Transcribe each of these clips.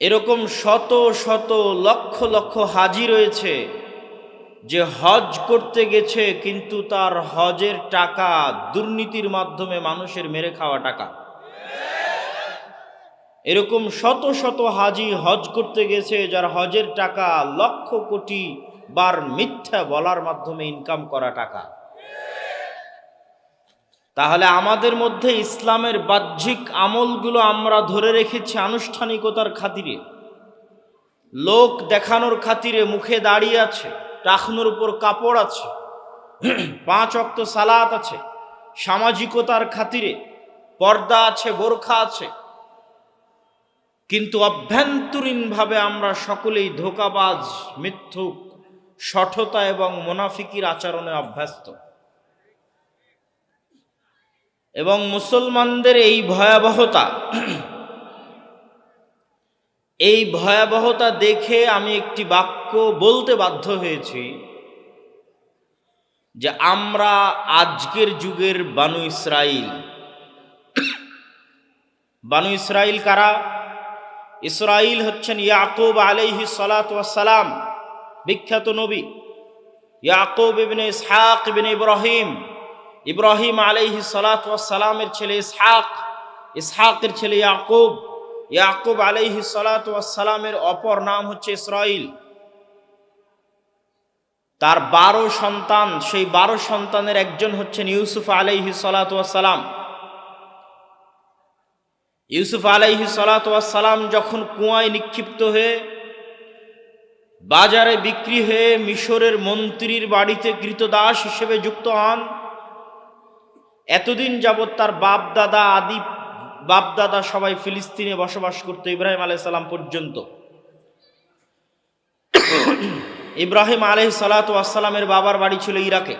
এরকম শত শত লক্ষ লক্ষ হাজি রয়েছে যে হজ করতে গেছে কিন্তু তার হজের টাকা দুর্নীতির মাধ্যমে মানুষের মেরে খাওয়া টাকা। এরকম শত শত হাজি হজ করতে গেছে যার হজের টাকা লক্ষ কোটি বার মিথ্যা বলার মাধ্যমে ইনকাম করা টাকা। তাহলে আমাদের মধ্যে ইসলামের বাহ্যিক আমলগুলো আমরা ধরে রেখেছি আনুষ্ঠানিকতার খাতিরে। লোক দেখানোর খাতিরে মুখে দাঁড়িয়ে আছে, টাকনোর উপর কাপড় আছে, পাঁচ অক্ত সালাত আছে, সামাজিকতার খাতিরে পর্দা আছে, বোরখা আছে। কিন্তু অভ্যন্তরীণভাবে আমরা সকলেই ধোকাবাজ, মিথ্যুক, সঠতা এবং মোনাফিকির আচরণে অভ্যস্ত। এবং মুসলমানদের এই ভয়াবহতা এই ভয়াবহতা দেখে আমি একটি বাক্য বলতে বাধ্য হয়েছি যে আমরা আজকের যুগের বানু ইসরাইল। বানু ইসরাইল কারা? ইসরাইল হচ্ছেন ইয়াকুব আলাইহি সালাম বিখ্যাত নবী। ইয়াকুব ইবনে ইসহাক ইবনে ইব্রাহিম ইব্রাহিম আলাইহি সালামের ছেলে ইসহাক, ইসহাকের ছেলে ইয়াকুব। ইয়াকুব আলাইহি সালামের অপর নাম হচ্ছে ইসরাইল। তার বারো সন্তান, সেই বারো সন্তানের একজন হচ্ছেন ইউসুফ আলাইহি সালাম ইউসুফ আলাইহি সালাম যখন কুয়ায় নিক্ষিপ্ত হয়ে বাজারে বিক্রি হয়ে মিশরের মন্ত্রীর বাড়িতে কৃতদাস হিসেবে যুক্ত হন এতদিন যাবৎ তার বাপ দাদা আদি বাপ দাদা সবাই ফিলিস্তিনে বসবাস করতো ইব্রাহিম আলাইসাল্লাম পর্যন্ত। ইব্রাহিম আলহ সালাতামের বাবার বাড়ি ছিল ইরাকে।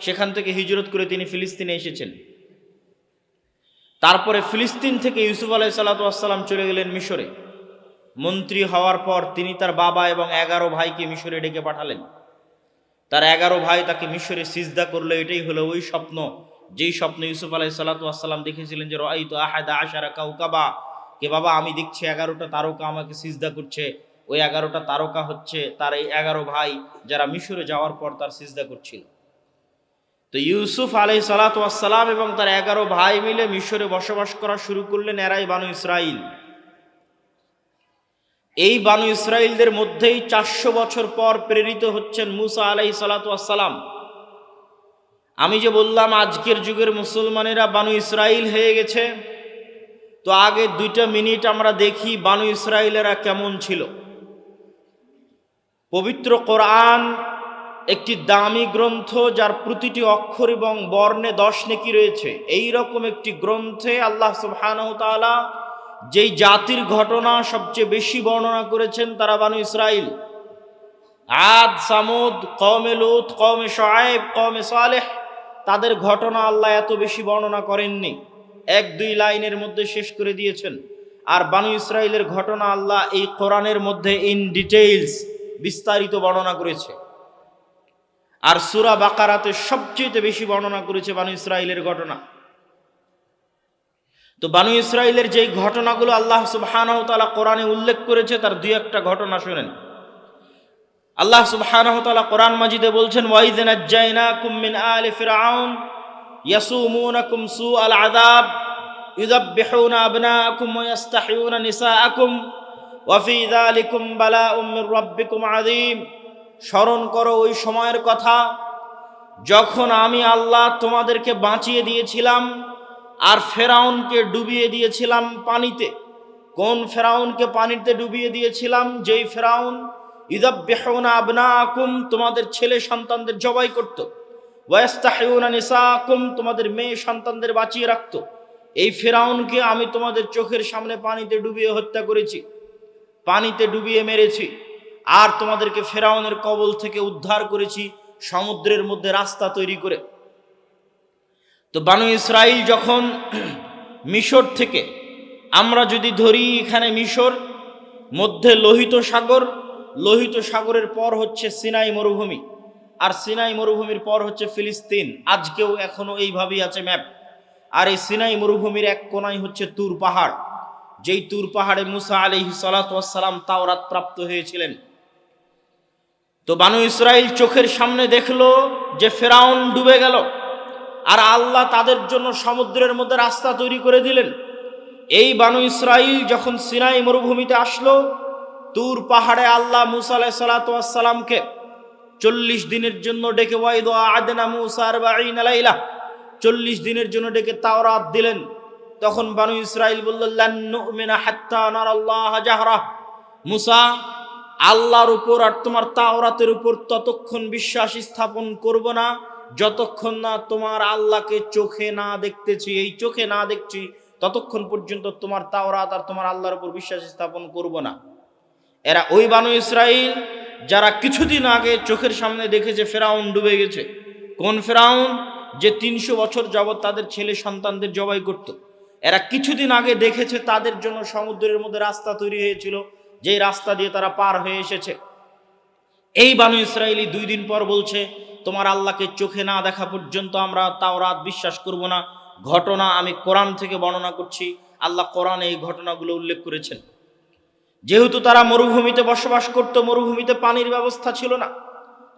সেখান থেকে হিজরত করে তিনি ফিলিস্তিনে এসেছেন। তারপরে ফিলিস্তিন থেকে ইউসুফ আলাহ সাল্লাতাম চলে গেলেন মিশরে। মন্ত্রী হওয়ার পর তিনি তার বাবা এবং এগারো ভাইকে মিশরে ডেকে পাঠালেন। তার এগারো ভাই তাকে মিশরে সিজদা করল, এটাই হলো ওই স্বপ্ন। যেই স্বপ্ন ইউসুফ আলাহ সাল্লাতাম দেখেছিলেন যে রাই তো আহাদা আশারা কাউকাবা কে বাবা আমি দেখছি এগারোটা তারকা আমাকে সিজদা করছে, ওই এগারোটা তারকা হচ্ছে তার এই এগারো ভাই যারা মিশরে যাওয়ার পর তার সিজদা করছিল। তো ইউসুফ আলাই সালাতাম এবং তার এগারো ভাই মিলে মিশরে বসবাস করা শুরু করলেন এরাই বানু ইসরাইল। এই বানু ইসরাইলদের মধ্যেই চারশো বছর পর প্রেরিত হচ্ছেন মুসা আলাই সালাতাম আমি যে বললাম আজকের যুগের মুসলমানেরা বানু ইসরাইল হয়ে গেছে, তো আগে দুইটা মিনিট আমরা দেখি বানু ইসরাইলেরা কেমন ছিল। পবিত্র কোরআন একটি দামি গ্রন্থ যার প্রতিটি অক্ষর এবং বর্ণে দশ নেকি রয়েছে। এই রকম একটি গ্রন্থে আল্লাহ সুবহানতালা যেই জাতির ঘটনা সবচেয়ে বেশি বর্ণনা করেছেন তারা বানু ইসরাইল। আদ, সামুদ কমে লুত কমে সোয়েব কমে সালেহ তাদের ঘটনা আল্লাহ এত বেশি বর্ণনা করেননি। এক দুই লাইনের মধ্যে শেষ করে দিয়েছেন। আর বানু ইসরায়েলের ঘটনা আল্লাহ এই কোরআনের মধ্যে ইন ডিটেইলস বিস্তারিত বর্ণনা করেছে। আর সুরা বাকারাতে সবচেয়ে বেশি বর্ণনা করেছে বানু ইসরায়েলের ঘটনা। তো বানু ইসরায়েলের যেই ঘটনাগুলো আল্লাহ সুবহানাহু তাআলা কোরআনে উল্লেখ করেছে, তার দুই একটা ঘটনা শুনেন। আল্লাহ সুবহানাহু তাআলা কোরআন মাজিদে বলছেন ওয়াইদ নাজ্জাইনাকুম মিন আলি ফিরআউন ইয়াসুমুনাকুম আযাব ইউযাববিহুনা আবনাআকুম ওয়া ইস্তাহিয়ুনা নিসাআকুম, ওয়া ফি যালিকুম বালাউম মির রাব্বিকুম আযীম। স্মরণ করো ওই সময়ের কথা, যখন আমি আল্লাহ তোমাদেরকে বাঁচিয়ে দিয়েছিলাম আর ফেরাউনকে ডুবিয়ে দিয়েছিলাম পানিতে। কোন ফেরাউনকে পানিতে ডুবিয়ে দিয়েছিলাম? যেই ফেরাউন ইদাব্বেহনা আবনা আকুম তোমাদের ছেলে সন্তানদের জবাই করত। ওয়াস্তাহিউনা নিসা আকুম তোমাদের মেয়ে সন্তানদের বাঁচিয়ে রাখত। এই ফেরাউনকে আমি তোমাদের চোখের সামনে পানিতে ডুবিয়ে হত্যা করেছি, পানিতে ডুবিয়ে মেরেছি। আর তোমাদেরকে ফেরাউনের কবল থেকে উদ্ধার করেছি, সমুদ্রের মধ্যে রাস্তা তৈরি করে। তো বানু ইসরাইল যখন মিশর থেকে, আমরা যদি ধরি এখানে মিশর, মধ্যে লোহিত সাগর লোহিত সাগরের পর হচ্ছে সিনাই মরুভূমি। আর সিনাই মরুভূমির পর হচ্ছে ফিলিস্তিন। আজকেও এখনও এইভাবেই আছে ম্যাপ। আর এই সিনাই মরুভূমির এক কোনায় হচ্ছে তুর পাহাড়। যেই তুর পাহাড়ে মুসা আলিহি সালাতাম তাওরাত প্রাপ্ত হয়েছিলেন। তো বানু ইসরাইল চোখের সামনে দেখল যে ফেরাউন ডুবে গেল। আর আল্লাহ তাদের জন্য সমুদ্রের মধ্যে রাস্তা তৈরি করে দিলেন। এই বানু ইসরাইল যখন সিনাই মরুভূমিতে আসলো তুর পাহাড়ে আল্লাহ মুসা সালাতামকে চল্লিশ দিনের জন্য ডেকে আদনা মুসার বাঈনালাইলা চল্লিশ দিনের জন্য ডেকে তাওরাত দিলেন। তখন বানু ইসরাইল বলল লান্নুমিনা হাত্তা নারাল্লাহ জাহরা। মুসা, আল্লাহর উপর আর তোমার তাওরাতের উপর ততক্ষণ বিশ্বাস স্থাপন করব না, যতক্ষণ না তোমার আল্লাহকে চোখে না দেখতেছি। এই চোখে না দেখছি, ততক্ষণ পর্যন্ত তোমার তাওরাত আর তোমার আল্লাহর উপর বিশ্বাস স্থাপন করব না। এরা ওই বানু ইসরাইল যারা কিছুদিন আগে চোখের সামনে দেখেছে ফেরাউন ডুবে গেছে। কোন ফেরাউন? যে তিনশো বছর যাবৎ তাদের ছেলে সন্তানদের জবাই করত। এরা কিছুদিন আগে দেখেছে তাদের জন্য সমুদ্রের মধ্যে রাস্তা তৈরি হয়েছিল, যেই রাস্তা দিয়ে তারা পার হয়ে এসেছে। এই বানু ইসরায়েলি দুই দিন পর বলছে, তোমার আল্লাহকে চোখে না দেখা পর্যন্ত আমরা তাও রাত বিশ্বাস করব না। ঘটনা আমি কোরআন থেকে বর্ণনা করছি। আল্লাহ কোরআনে এই ঘটনাগুলো উল্লেখ করেছেন। যেহেতু তারা মরুভূমিতে বসবাস করত, মরুভূমিতে পানির ব্যবস্থা ছিল না,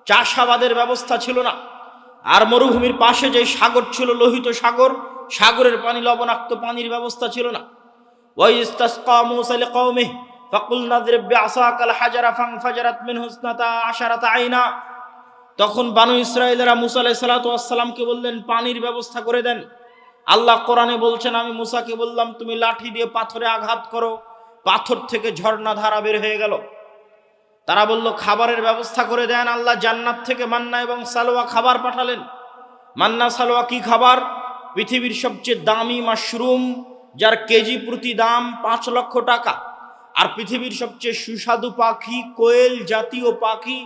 চাষাবাদের ব্যবস্থা ছিল না। আর মরুভূমির পাশে যে সাগর ছিল, লোহিত সাগর, সাগরের পানি লবণাক্ত পানির ব্যবস্থা ছিল না। তখন বানু ইসরায়েলেরা মুসা আলাইহিস সালাতু বললেন, পানির ব্যবস্থা করে দেন। আল্লাহ কোরআনে বলছেন, আমি মুসাকে বললাম, তুমি লাঠি দিয়ে পাথরে আঘাত করো। পাথর থেকে ঝর্ণা ধারা বের হয়ে গেল। তারা বলল, খাবারের ব্যবস্থা করে দেন, আল্লাহ জান্নাত থেকে মান্না এবং সালোয়া খাবার পাঠালেন। মান্না, সালোয়া কি খাবার? পৃথিবীর সবচেয়ে দামি মাশরুম, যার কেজি প্রতি দাম পাঁচ লক্ষ টাকা। আর পৃথিবীর সবচেয়ে সুস্বাদু পাখি কোয়েল জাতীয় পাখি,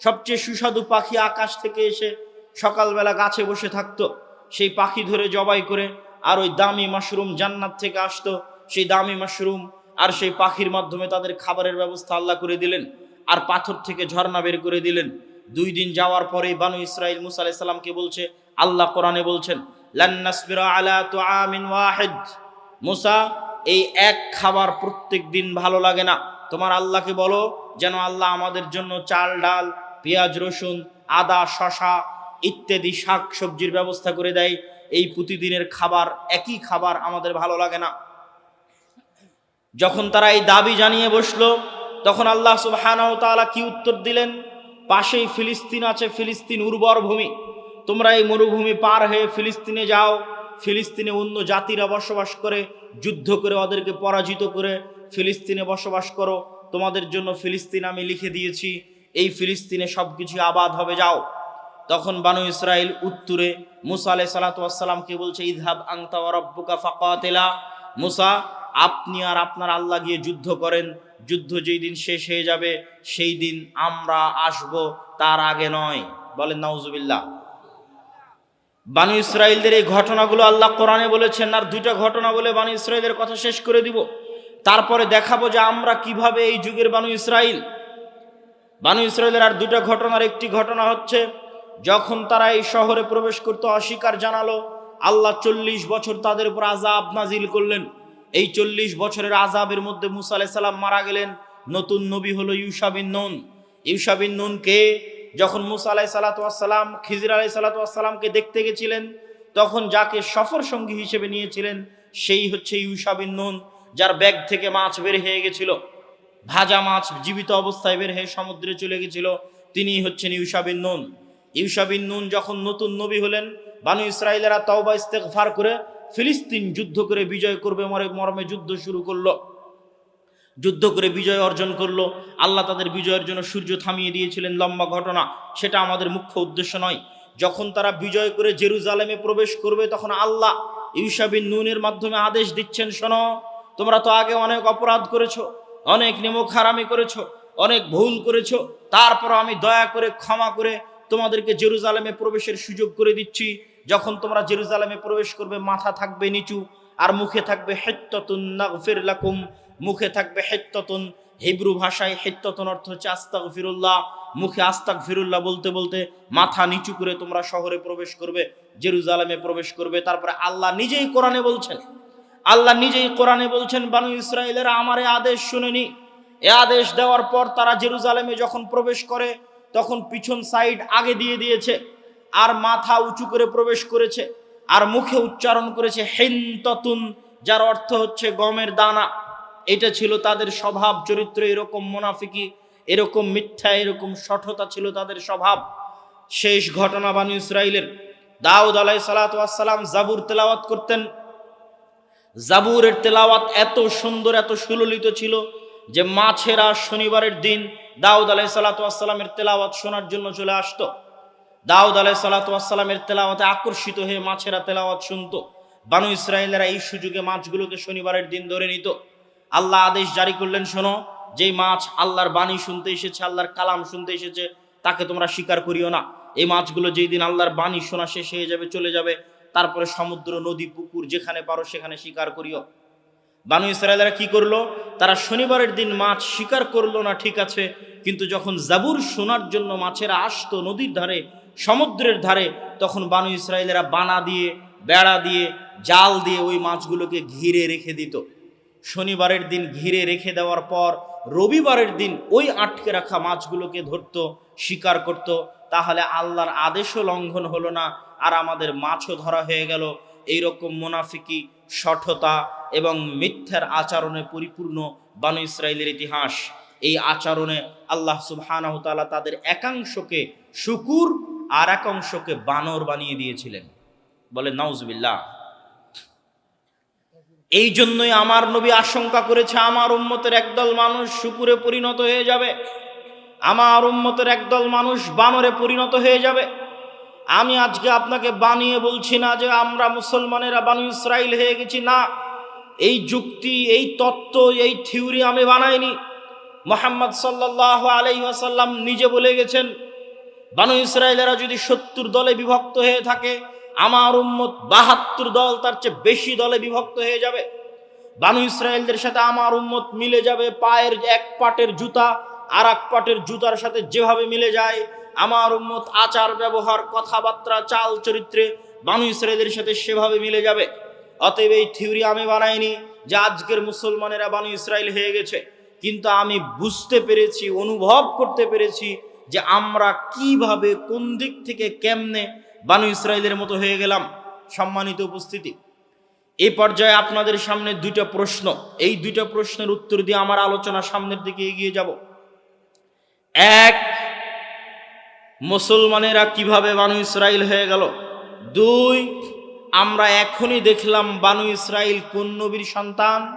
সবচেয়ে সুস্বাদু পাখি আকাশ থেকে এসে সকালবেলা গাছে বসে থাকতো। সেই পাখি ধরে জবাই করে, আর ওই দামি মাশরুম জান্নাত থেকে আসতো। সেই দামি মাশরুম আর সেই পাখির মাধ্যমে তাদের খাবারের ব্যবস্থা আল্লাহ করে দিলেন, আর পাথর থেকে ঝর্ণা বের করে দিলেন। দুই দিন যাওয়ার পরে বানু ইসরাইল মুসা আলাইহিস সালামকে বলছে, আল্লাহ কোরআনে বলছেন এই এক খাবার প্রত্যেক দিন ভালো লাগে না। তোমার আল্লাহকে বলো যেন আল্লাহ আমাদের জন্য চাল, ডাল, পেঁয়াজ, রসুন, আদা শশা ইত্যাদি শাক সবজির ব্যবস্থা করে দেয়। এই প্রতিদিনের খাবার একই খাবার আমাদের ভালো লাগে না। যখন তারা এই দাবি জানিয়ে বসল, তখন আল্লাহ সুবহানাহু তাআলা কি উত্তর দিলেন? পাশেই ফিলিস্তিন আছে, ফিলিস্তিন উর্বর ভূমি। তোমরা এই মরুভূমি পার হয়ে ফিলিস্তিনে যাও। ফিলিস্তিনে অন্য জাতিরা বসবাস করে, যুদ্ধ করে, ওদেরকে পরাজিত করে ফিলিস্তিনে বসবাস করো। তোমাদের জন্য ফিলিস্তিন আমি লিখে দিয়েছি। এই ফিলিস্তিনে সব কিছু আবাদ হবে, যাও। তখন বানু ইসরাইল উত্তরে মুসা আলাই সালাতামকে বলছে? ইদহাব আংতা রব্বুকা ফাকাতেলা। মুসা আপনি আর আপনার আল্লাহ গিয়ে যুদ্ধ করেন। যুদ্ধ যেই দিন শেষ হয়ে যাবে, সেই দিন আমরা আসব, তার আগে নয়। বলেন, নাউজুবিল্লাহ। বানু ইসরায়েলদের এই ঘটনাগুলো আল্লাহ কোরআনে বলেছেন, আর দুইটা ঘটনা বলে বানু ইসরায়েলের কথা শেষ করে দিব। তারপরে দেখাবো যে আমরা কীভাবে এই যুগের বানু ইসরায়েল বানু ইসরায়েলের আর দুটা ঘটনার একটি ঘটনা হচ্ছে, যখন তারা এই শহরে প্রবেশ করতে অস্বীকার জানালো, আল্লাহ চল্লিশ বছর তাদের উপর আজাব নাজিল করলেন। এই চল্লিশ বছরের আজাবের মধ্যে মুসা আলাইসাল্লাম মারা গেলেন। নতুন নবী হলো ইউসাবিন নুন। ইউসাবিন নুনকে যখন মুসা আলাই সালাতাম খিজির আলাই সালাতামকে দেখতে গেছিলেন, তখন যাকে সফর সঙ্গী হিসেবে নিয়েছিলেন, সেই হচ্ছে ইউসাবিন নুন, যার ব্যাগ থেকে মাছ বের হয়ে গেছিল। ভাজা মাছ জীবিত অবস্থায় বের হয়ে সমুদ্রে চলে গেছিল তিনি হচ্ছেন ইউসাবিন নুন। ইউসাবিন নুন যখন নতুন নবী হলেন, বানু ইসরায়েলেরা তওবা ইস্তেকফার করে ফিলিস্তিন যুদ্ধ করে বিজয় করবে, মরে, মর্মে যুদ্ধ শুরু করল। যুদ্ধ করে বিজয় অর্জন করল। আল্লাহ তাদের বিজয়ের জন্য সূর্য থামিয়ে দিয়েছিলেন লম্বা ঘটনা। সেটা আমাদের মুখ্য উদ্দেশ্য নয়। যখন তারা বিজয় করে জেরুজালেমে প্রবেশ করবে, তখন আল্লাহ ইউসাবিন নুনের মাধ্যমে আদেশ দিচ্ছেন, শোনো, তোমরা তো আগে অনেক অপরাধ করেছ, অনেক নিমক হারামি করেছ, অনেক ভুল করেছ। তারপর আমি দয়া করে, ক্ষমা করে তোমাদেরকে জেরুজালেমে প্রবেশের সুযোগ করে দিচ্ছি। যখন তোমরা জেরুজালেমে প্রবেশ করবে, মাথা থাকবে নিচু আর মুখে থাকবে হেত্ততুন নাগফির লাকুম। মুখে থাকবে হেত্ততুন, হিব্রু ভাষায় হেত্ততুন অর্থ হচ্ছে আস্তাক ফিরুল্লাহ মুখে আস্তাক ফিরুল্লাহ বলতে বলতে মাথা নিচু করে তোমরা শহরে প্রবেশ করবে, জেরুজালেমে প্রবেশ করবে। তারপরে আল্লাহ নিজেই কোরআনে বলছেন, আল্লাহ নিজেই কোরআনে বলছেন, বানু ইসরায়েলেরা আমার এ আদেশ শুনেনি। এ আদেশ দেওয়ার পর তারা জেরুজালেমে যখন প্রবেশ করে, তখন পিছন সাইড আগে দিয়ে দিয়েছে। আর মাথা উঁচু করে প্রবেশ করেছে, আর মুখে উচ্চারণ করেছে হেন্ততুন, যার অর্থ হচ্ছে গমের দানা। এটা ছিল তাদের স্বভাব, চরিত্র এরকম মোনাফিকি, এরকম মিথ্যা, এরকম সঠতা ছিল তাদের স্বভাব। শেষ ঘটনা বানু ইসরায়েলের দাউদ আলাই সালাতাম জাবুর তেলাওয়াত করতেন। জাবুরের তেলাওয়াত এত সুন্দর, এত সুললিত ছিল যে মাছেরা শনিবারের দিন দাউদ আলাই সালাতামের তেলাওয়াত শোনার জন্য চলে আসতো। দাউদ আলাই সালাতামের তেলাওয়াতে আকর্ষিত হয়ে মাছেরা তেলাওয়াত শুনত। বানু ইসরায়েলেরা এই সুযোগে মাছগুলোকে শনিবারের দিন ধরে নিত। আল্লাহ আদেশ জারি করলেন, শোনো, যেই মাছ আল্লাহর বাণী শুনতে এসেছে, আল্লাহর কালাম শুনতে এসেছে, তাকে তোমরা স্বীকার করিও না। এই মাছগুলো যেই দিন আল্লাহর বাণী শোনা শেষ হয়ে যাবে, চলে যাবে, তারপরে সমুদ্র, নদী, পুকুর যেখানে পারো সেখানে শিকার করিও। বানু ইসরায়েলেরা কি করল? তারা শনিবারের দিন মাছ শিকার করল না, ঠিক আছে, কিন্তু যখন জাবুর শোনার জন্য মাছেরা আসতো নদীর ধারে সমুদ্রের ধারে তখন বানু ইসরায়েলেরা বানা দিয়ে, বেড়া দিয়ে, জাল দিয়ে ওই মাছগুলোকে ঘিরে রেখে দিত। শনিবারের দিন ঘিরে রেখে দেওয়ার পর রবিবারের দিন ওই আটকে রাখা মাছগুলোকে ধরত, শিকার করত। তাহলে আল্লাহর আদেশও লঙ্ঘন হলো না, আর আমাদের মাছও ধরা হয়ে গেল। এইরকম মুনাফিকি, সঠতা এবং মিথ্যার আচরণে পরিপূর্ণ বানু ইসরায়েলের ইতিহাস। এই আচরণে আল্লাহ সুবহানাহু তাআলা তাদের একাংশকে শুকুর আর এক অংশকে বানর বানিয়ে দিয়েছিলেন। বলে, নাউজবিল্লাহ, এই জন্যই আমার নবী আশঙ্কা করেছে, আমার উম্মতের একদল মানুষ শুকুরে পরিণত হয়ে যাবে। আমার উম্মতের একদল মানুষ বানরে পরিণত হয়ে যাবে। আমি আজকে আপনাকে বানিয়ে বলছি না যে আমরা মুসলমানেরা বানু ইসরায়েল হয়ে গেছি, না। এই যুক্তি, এই তত্ত্ব, এই থিওরি আমি বানাইনি। মোহাম্মদ সাল্লাহ আলাইসাল্লাম নিজে বলে গেছেন বানু ইসরায়েলেরা যদি সত্তর দলে বিভক্ত হয়ে থাকে, আমার উম্মত বাহাত্তর দল তার চেয়ে বেশি দলে বিভক্ত হয়ে যাবে। বানু ইসরায়েলদের সাথে আমার উম্মত মিলে যাবে, পায়ের এক পাটের জুতা আর এক পাটের জুতার সাথে যেভাবে মিলে যায়, আমার উম্মত আচার ব্যবহার, কথাবার্তা চাল চরিত্রে বানু ইসরায়েলের সাথে সেভাবে মিলে যাবে। অতএব এই থিওরি আমি বানাইনি যে আজকের মুসলমানেরা বানু ইসরায়েল হয়ে গেছে। কিন্তু আমি বুঝতে পেরেছি, অনুভব করতে পেরেছি যে আমরা কীভাবে কোন দিক থেকে কেমনে বানু ইসরায়েলের মতো হয়ে গেলাম? সম্মানিত উপস্থিতি এই পর্যায়ে আপনাদের সামনে দুইটা প্রশ্ন। এই দুইটা প্রশ্নের উত্তর দিয়ে আমার আলোচনা সামনের দিকে এগিয়ে যাব। এক, মুসলমানেরা কীভাবে বানু ইসরায়েল হয়ে গেল? দুই, আমরা এখনই দেখলাম বানু ইসরায়েল কোন নবীর সন্তান?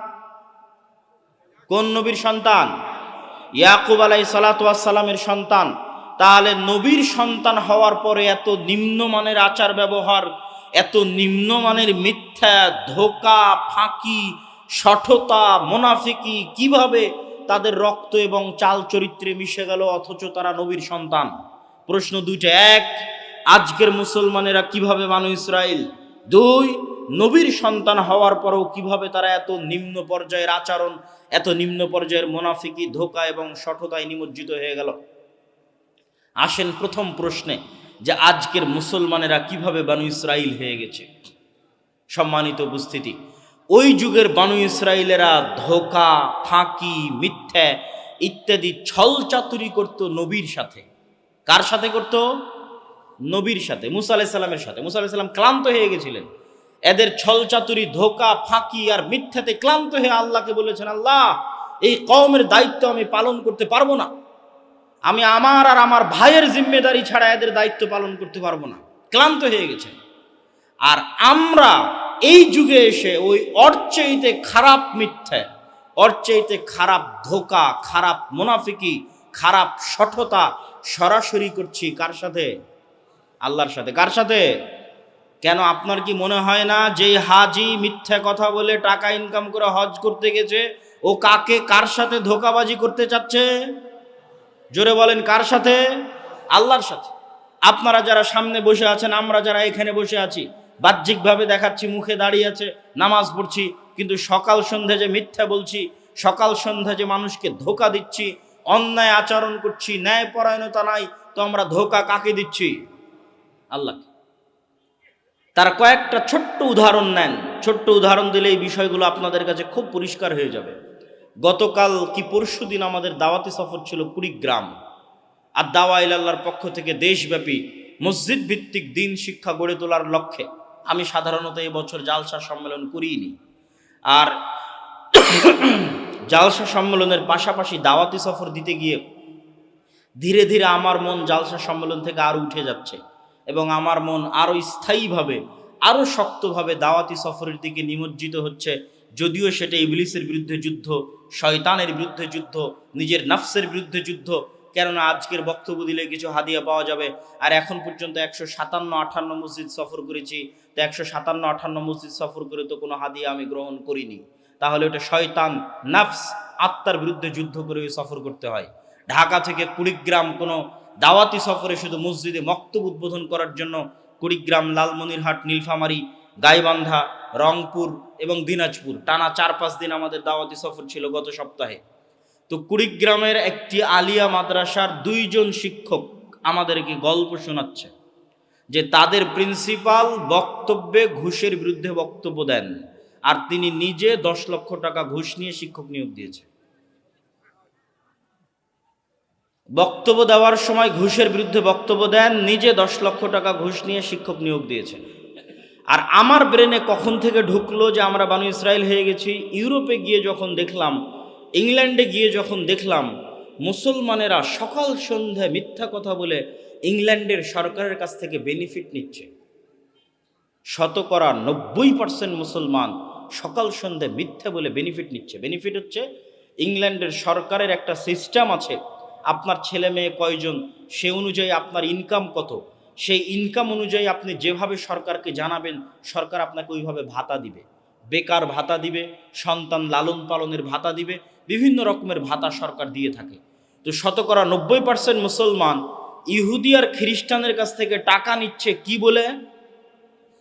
কোন নবীর সন্তান? ইয়াকুব আলাই সালাতামের সন্তান। তাহলে নবীর সন্তান হওয়ার পরে এত নিম্নমানের আচার ব্যবহার, এত নিম্নমানের মিথ্যা, ধোকা, ফাঁকি, সঠতা, মোনাফিকি কীভাবে তাদের রক্ত এবং চাল চরিত্রে মিশে গেল, অথচ তারা নবীর সন্তান? প্রশ্ন দুইটা। এক, আজকের মুসলমানেরা কীভাবে মানু ইসরায়েল দুই নবীর সন্তান হওয়ার পরেও কীভাবে তারা এত নিম্ন পর্যায়ের আচরণ, এত নিম্ন পর্যায়ের মোনাফিকি, ধোকা এবং সঠতায় নিমজ্জিত হয়ে গেল? আসেন প্রথম প্রশ্নে যে আজকের মুসলমানেরা কীভাবে বানু ইসরাইল হয়ে গেছে? সম্মানিত উপস্থিতি, ওই যুগের বানু ইসরায়েলেরা ধোকা, ফাঁকি, মিথ্যা ইত্যাদি ছল চাতুরি করত নবীর সাথে। কার সাথে করত? নবীর সাথে, মুসা আলাইসাল্লামের সাথে। মুসা আলাইসাল্লাম ক্লান্ত হয়ে গেছিলেন। এদের ছল চাতুরি, ধোকা, ফাঁকি আর মিথ্যাতে ক্লান্ত হয়ে আল্লাহকে বলেছেন, আল্লাহ, এই কওমের দায়িত্ব আমি পালন করতে পারব না। আমি আমার আর আমার ভাইয়ের জিম্মেদারি ছাড়া এদের দায়িত্ব পালন করতে পারব না। ক্লান্ত হয়ে গেছে আর আমরা এই যুগে এসে ওই অর্চেইতে খারাপ মিথ্যা, অর্চেইতে খারাপ ধোকা, খারাপ মুনাফিকি, খারাপ সঠতা সরাসরি করছি কার সাথে? আল্লাহর সাথে। কার সাথে? কেন আপনার কি মনে হয় না যে হাজি মিথ্যা কথা বলে টাকা ইনকাম করে হজ করতে গেছে? ও কাকে, কার সাথে ধোকাবাজি করতে চাচ্ছে? জোরে বলেন, কার সাথে? আল্লাহর সাথে। আপনারা যারা সামনে বসে আছেন, আমরা যারা এখানে বসে আছি, বাহ্যিকভাবে দেখাচ্ছি, মুখে দাঁড়িয়ে আছে, নামাজ পড়ছি, কিন্তু সকাল সন্ধ্যা যে মিথ্যা বলছি, সকাল সন্ধ্যা যে মানুষকে ধোকা দিচ্ছি, অন্যায় আচরণ করছি ন্যায় পরায়ণতা নাই, তো আমরা ধোকা কাকে দিচ্ছি? আল্লাহকে। তার কয়েকটা ছোট্ট উদাহরণ নেন। ছোট্ট উদাহরণ দিলে এই বিষয়গুলো আপনাদের কাছে খুব পরিষ্কার হয়ে যাবে। গতকাল কি পরশু দিন আমাদের দাওয়াতি সফর ছিল কুড়িগ্রাম। আর দাওয়া ইলাল্লাহর পক্ষ থেকে দেশব্যাপী মসজিদ ভিত্তিক দিন শিক্ষা গড়ে তোলার লক্ষ্যে আমি সাধারণত এই বছর জালসা সম্মেলন করিনি। আর জালসা সম্মেলনের পাশাপাশি দাওয়াতি সফর দিতে গিয়ে ধীরে ধীরে আমার মন জালসা সম্মেলন থেকে আরও উঠে যাচ্ছে। এবং আমার মন আরও স্থায়ীভাবে আরও শক্তভাবে দাওয়াতি সফরের দিকে নিমজ্জিত হচ্ছে। যদিও সেটা ইবলিসের বিরুদ্ধে যুদ্ধ, শয়তানের বিরুদ্ধে যুদ্ধ, নিজের নাফসের বিরুদ্ধে যুদ্ধ, কেননা আজকের বক্তব্য দিলে কিছু হাদিয়া পাওয়া যাবে। আর এখন পর্যন্ত একশো সাতান্ন আঠান্ন মসজিদ সফর করেছি, তো একশো সাতান্ন আঠান্ন মসজিদ সফর করে তো কোনো হাদিয়া আমি গ্রহণ করিনি। তাহলে ওটা শয়তান, নাফস, আত্মার বিরুদ্ধে যুদ্ধ করে সফর করতে হয়। ঢাকা থেকে কুড়িগ্রাম কোনো দাওয়াতি সফরে শুধু মসজিদে মক্তব উদ্বোধন করার জন্য কুড়িগ্রাম, লালমনিরহাট, নীলফামারী, গাইবান্ধা, রংপুর এবং দিনাজপুর টানা চার পাঁচ দিন আমাদের দাওয়াতি সফর ছিল গত সপ্তাহে। তো কুড়িগ্রামের একটি আলিয়া মাদ্রাসার দুইজন শিক্ষক আমাদেরকে গল্প শোনাচ্ছে যে তাদের প্রিন্সিপাল বক্তব্যে ঘুষের বিরুদ্ধে বক্তব্য দেন আর তিনি নিজে দশ লক্ষ টাকা ঘুষ নিয়ে শিক্ষক নিয়োগ দিয়েছে। বক্তব্য দেওয়ার সময় ঘুষের বিরুদ্ধে বক্তব্য দেন, নিজে দশ লক্ষ টাকা ঘুষ নিয়ে শিক্ষক নিয়োগ দিয়েছেন। আর আমার ব্রেনে কখন থেকে ঢুকলো যে আমরা বানু ইসরায়েল হয়ে গেছি, ইউরোপে গিয়ে যখন দেখলাম, ইংল্যান্ডে গিয়ে যখন দেখলাম, মুসলমানেরা সকাল সন্ধ্যা মিথ্যা কথা বলে ইংল্যান্ডের সরকারের কাছ থেকে বেনিফিট নিচ্ছে। শতকরা নব্বই পার্সেন্ট মুসলমান সকাল সন্ধ্যে মিথ্যা বলে বেনিফিট নিচ্ছে। বেনিফিট হচ্ছে, ইংল্যান্ডের সরকারের একটা সিস্টেম আছে আপনার ছেলে মেয়ে কয়জন, সে অনুযায়ী আপনার ইনকাম কত? সেই ইনকাম অনুযায়ী আপনি যেভাবে সরকারকে জানাবেন, সরকার আপনাকে ওইভাবে ভাতা দিবে। বেকার ভাতা দিবে, সন্তান লালন পালনের ভাতা দিবে, বিভিন্ন রকমের ভাতা সরকার দিয়ে থাকে। তো শতকরা নব্বই পার্সেন্ট মুসলমান ইহুদি আর খ্রিস্টানের কাছ থেকে টাকা নিচ্ছে কি বলে?